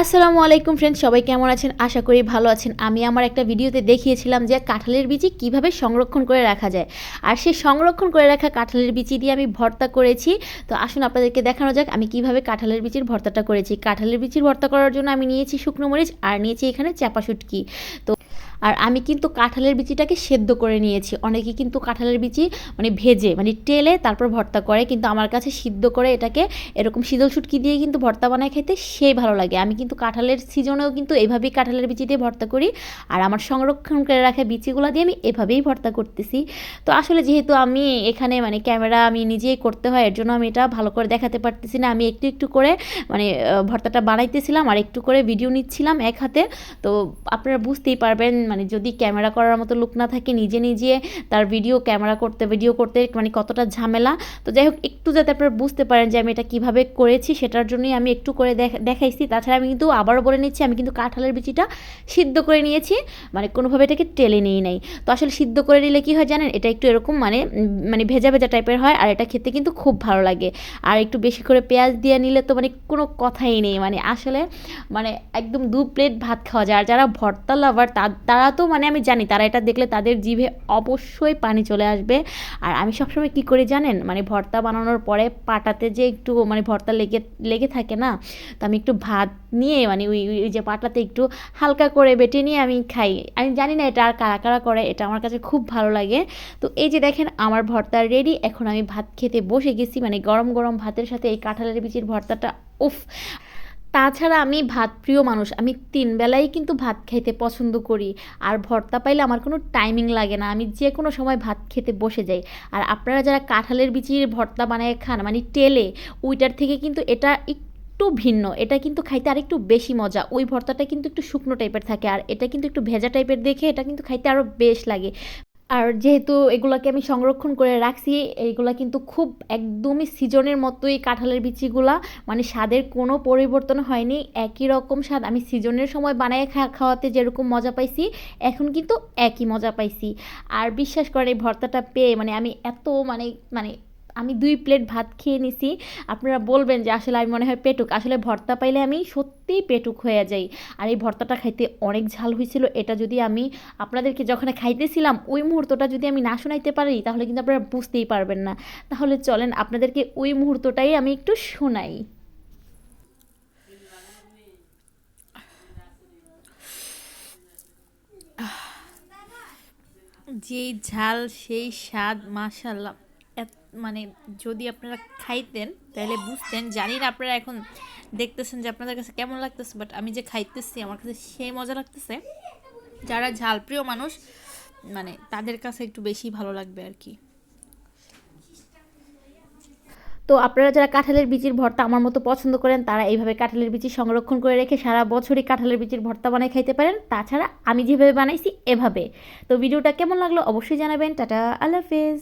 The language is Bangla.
আসসালামু আলাইকুম ফ্রেন্ডস সবাই কেমন আছেন? আশা করি ভালো আছেন। আমি আমার একটা ভিডিওতে দেখিয়েছিলাম যে কাঁঠালের বিচি কীভাবে সংরক্ষণ করে রাখা যায়। আর সেই সংরক্ষণ করে রাখা কাঁঠালের বিচি দিয়ে আমি ভর্তা করেছি। তো আসুন আপনাদেরকে দেখানো যাক আমি কীভাবে কাঁঠালের বিচির ভর্তাটা করেছি। কাঁঠালের বিচির ভর্তা করার জন্য আমি নিয়েছি শুকনো মরিচ আর নিয়েছি এখানে চাপা শুটকি। তো আর আমি কিন্তু কাঁঠালের বিচিটাকে সেদ্ধ করে নিয়েছি। অনেকে কিন্তু কাঁঠালের বিচি মানে ভেজে মানে টেলে তারপর ভর্তা করে, কিন্তু আমার কাছে সিদ্ধ করে এটাকে এরকম শীতল শুটকি দিয়ে কিন্তু ভর্তা বানায় খেতে সেই ভালো লাগে। আমি কিন্তু কাঁঠালের সিজনেও কিন্তু এভাবেই কাঁঠালের বিচি দিয়ে ভর্তা করি আর আমার সংরক্ষণ করে রাখা বিচিগুলো দিয়ে আমি এভাবেই ভর্তা করতেছি। তো আসলে যেহেতু আমি এখানে মানে ক্যামেরা আমি নিজেই করতে হয় এর জন্য আমি এটা ভালো করে দেখাতে পারতেছি না। আমি একটু একটু করে মানে ভর্তাটা বানাইতেছিলাম আর একটু করে ভিডিও নিচ্ছিলাম এক হাতে। তো আপনারা বুঝতেই পারবেন মানে যদি ক্যামেরা করার মতো লোক না থাকে, নিজে নিজে তার ভিডিও ক্যামেরা করতে ভিডিও করতে মানে কতটা ঝামেলা। তো যাই হোক, একটু যাতে আপনারা বুঝতে পারেন যে আমি এটা কীভাবে করেছি, সেটার জন্যই আমি একটু করে দেখ- দেখাইছি। তাছাড়া আমি কিন্তু আবারও বলে নিচ্ছি, আমি কিন্তু কাঁঠালের বিচিটা সিদ্ধ করে নিয়েছি মানে কোনোভাবে এটাকে টেলে নিই নাই। তো আসলে সিদ্ধ করে নিলে কি হয় জানেন? এটা একটু এরকম মানে মানে ভেজা ভেজা টাইপের হয়, আর এটা খেতে কিন্তু খুব ভালো লাগে। আর একটু বেশি করে পেঁয়াজ দিয়ে নিলে তো মানে কোনো কথাই নেই মানে আসলে মানে একদম দু প্লেট ভাত খাওয়া যায়। আর যারা ভর্তা লাভার তারা তো মানে আমি জানি, তারা এটা দেখলে তাদের জিভে অবশ্যই পানি চলে আসবে। আর আমি সবসময় কী করে জানেন? মানে ভর্তা বানানোর পরে পাটাতে যে একটু মানে ভর্তা লেগে লেগে থাকে না, তো আমি একটু ভাত নিয়ে মানে ওই- ওই যে পাটাতে একটু হালকা করে বেটে নিয়ে আমি খাই। আমি জানি না এটা আর কারা কারা করে, এটা আমার কাছে খুব ভালো লাগে। তো এই যে দেখেন, আমার ভর্তা রেডি এখন আমি ভাত খেতে বসে গেছি মানে গরম গরম ভাতের সাথে এই কাঁঠালের বিচির ভর্তাটা, উফ! তাছাড়া আমি ভাত প্রিয় মানুষ। আমি তিন বেলাই কিন্তু ভাত খাইতে পছন্দ করি। আর ভর্তা পাইলে আমার কোনো টাইমিং লাগে না। আমি যে কোনো সময় ভাত খেতে বসে যাই। আর আপনারা যারা কাঁঠালের বিচির ভর্তা বানায় খান মানে টেলে ওইটার থেকে কিন্তু এটা একটু ভিন্ন। এটা কিন্তু খাইতে আর একটু বেশি মজা। ওই ভর্তাটা কিন্তু একটু শুকনো টাইপের থাকে। আর এটা কিন্তু একটু ভেজা টাইপের দেখে এটা কিন্তু খাইতে আরও বেশ লাগে। আর যেহেতু এগুলাকে আমি সংরক্ষণ করে রাখছি এইগুলা কিন্তু খুব একদমই সিজনের মতোই কাঁঠালের বিচিগুলা মানে স্বাদের কোনো পরিবর্তন হয়নি। একই রকম স্বাদ, আমি সিজনের সময় বানায় খাওয়াতে যেরকম মজা পাইছি, এখন কিন্তু একই মজা পাইছি। আর বিশ্বাস করেন এই ভর্তাটা পেয়ে মানে আমি এত মানে মানে আমি দুই প্লেট ভাত খেয়ে নিছি। আপনারা বলবেন যে আসলে আমি মনে হয় পেটুক। আসলে ভর্তা পাইলে আমি সত্যিই পেটুক হয়ে যাই। আর এই ভর্তাটা খাইতে অনেক ঝাল হয়েছিল এটা যদি আমি আপনাদেরকে যখন খাইতেছিলাম, ওই মুহূর্তটা যদি আমি না শোনাইতে পারি, তাহলে কিন্তু আপনারা বুঝতেই পারবেন না। তাহলে চলেন, আপনাদেরকে ওই মুহূর্তটাই আমি একটু শোনাই। যেই ঝাল, সেই স্বাদ মাশাল্লাহ মানে যদি আপনারা খাইতেন, তাহলে বুঝতেন। জানি না আপনারা এখন দেখতেছেন যে আপনাদের কাছে কেমন লাগতেছে বাট আমি যে খাইতেছি, আমার কাছে সেই মজা লাগতেছে। যারা ঝালপ্রিয় মানুষ মানে তাদের কাছে একটু বেশি ভালো লাগবে আর কি। তো আপনারা যারা কাঁঠালের বিচির ভর্তা আমার মতো পছন্দ করেন, তারা এইভাবে কাঁঠালের বিচি সংরক্ষণ করে রেখে সারা বছরই কাঁঠালের বিচির ভর্তা বানাই খাইতে পারেন। তাছাড়া আমি যেভাবে বানাইছি, এভাবে। তো ভিডিওটা কেমন লাগল অবশ্যই জানাবেন। টাটা, আল্লাহ হাফেজ।